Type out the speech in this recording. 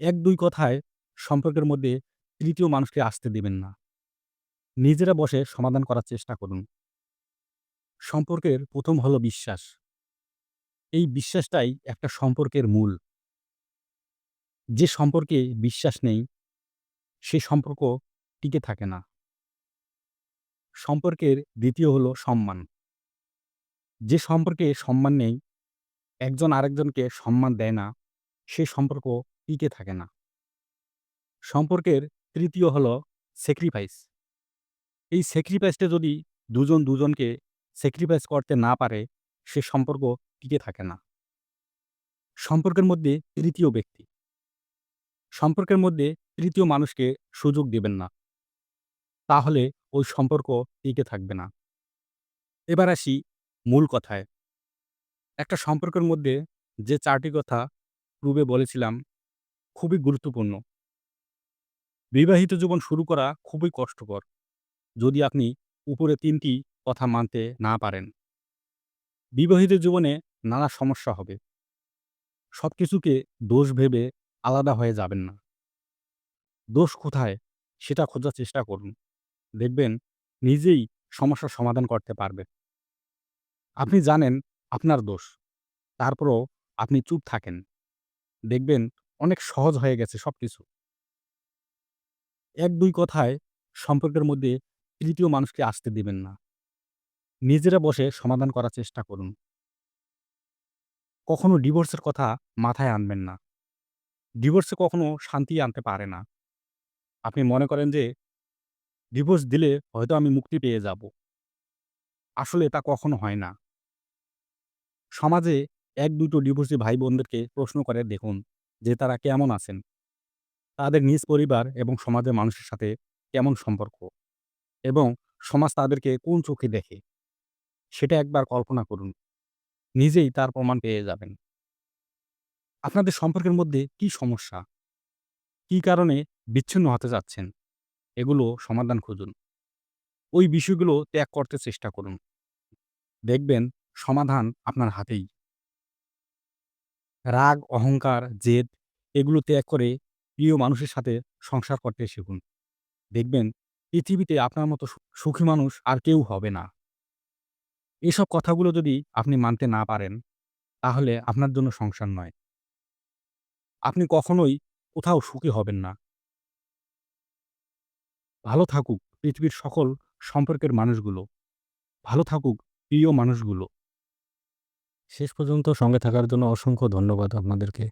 ১-২ কথায় সম্পর্কের মধ্যে তৃতীয় মানুষকে আসতে দেবেন না। নিজেরা বসে সমাধান করার চেষ্টা করুন। সম্পর্কের প্রথম হলো বিশ্বাস। এই বিশ্বাসটাই একটা সম্পর্কের মূল। যে সম্পর্কে বিশ্বাস নেই, সে সম্পর্ক টিকে থাকে না। সম্পর্কের দ্বিতীয় হলো সম্মান। যে সম্পর্কে সম্মান নেই, একজন আরেকজনকে সম্মান দেয় না, সে সম্পর্ক টিকে থাকে না। সম্পর্কের তৃতীয় হলো স্যাক্রিফাইস। এই স্যাক্রিফাইসটা যদি দুজন দুজনকে স্যাক্রিফাইস করতে না পারে, সে সম্পর্ক টিকে থাকে না। সম্পর্কের মধ্যে তৃতীয় ব্যক্তি। সম্পর্কের মধ্যে তৃতীয় মানুষকে সুযোগ দিবেন না। তাহলে ওই সম্পর্ক টিকে থাকবে না। এবার আসি মূল কথায়। একটা সম্পর্কের মধ্যে যে চারটি কথা পূর্বে বলেছিলাম, খুবই গুরুত্বপূর্ণ। বিবাহিত জীবন শুরু করা খুবই কষ্টকর, যদি আপনি উপরে তিনটি কথা মানতে না পারেন। বিবাহিত জীবনে নানা সমস্যা হবে। সবকিছুকে দোষ ভেবে আলাদা হয়ে যাবেন না। দোষ কোথায় সেটা খোঁজার চেষ্টা করুন। দেখবেন নিজেই সমস্যার সমাধান করতে পারবেন। আপনি জানেন আপনার দোষ। তারপরও আপনি চুপ থাকেন। দেখবেন অনেক সহজ হয়ে গেছে সবকিছু। ১-২ কথায় সম্পর্কের মধ্যে তৃতীয় মানুষকে আসতে দিবেন না। নিজেরা বসে সমাধান করার চেষ্টা করুন। কখনো ডিভোর্সের কথা মাথায় আনবেন না। ডিভোর্সে কখনো শান্তি আনতে পারে না। আপনি মনে করেন যে, ডিভোর্স দিলে হয়তো আমি মুক্তি পেয়ে যাব। আসলে তা কখনো হয় না। সমাজে ১-২ টো ডিভোর্সি ভাই-বোনদেরকে প্রশ্ন করে দেখুন যে তারা কেমন আছেন? তাদের নিজ পরিবার এবং সমাজের মানুষের সাথে কেমন সম্পর্ক? এবং সমাজ তাদেরকে কোন চোখে দেখে? সেটা একবার কল্পনা করুন। নিজেই তার প্রমাণ পেয়ে যাবেন। আপনাদের সম্পর্কের মধ্যে কী সমস্যা? কী কারণে বিচ্ছিন্ন হতে চাচ্ছেন? এগুলো সমাধান খুঁজুন। ওই বিষয়গুলো ত্যাগ করতে চেষ্টা করুন। দেখবেন সমাধান আপনার হাতেই। রাগ, অহংকার, জেদ এগুলো ত্যাগ করে প্রিয় মানুষের সাথে সংসার করতে শিখুন। দেখবেন পৃথিবীতে আপনার মতো সুখী মানুষ আর কেউ হবে না। এসব কথাগুলো যদি আপনি মানতে না পারেন, তাহলে আপনার জন্য সংসার নয়। আপনি কখনোই কোথাও সুখী হবেন না। ভালো থাকুক পৃথিবীর সকল সম্পর্কের মানুষগুলো। ভালো থাকুক প্রিয় মানুষগুলো। শেষ পর্যন্ত সঙ্গে থাকার জন্য অসংখ্য ধন্যবাদ আপনাদেরকে।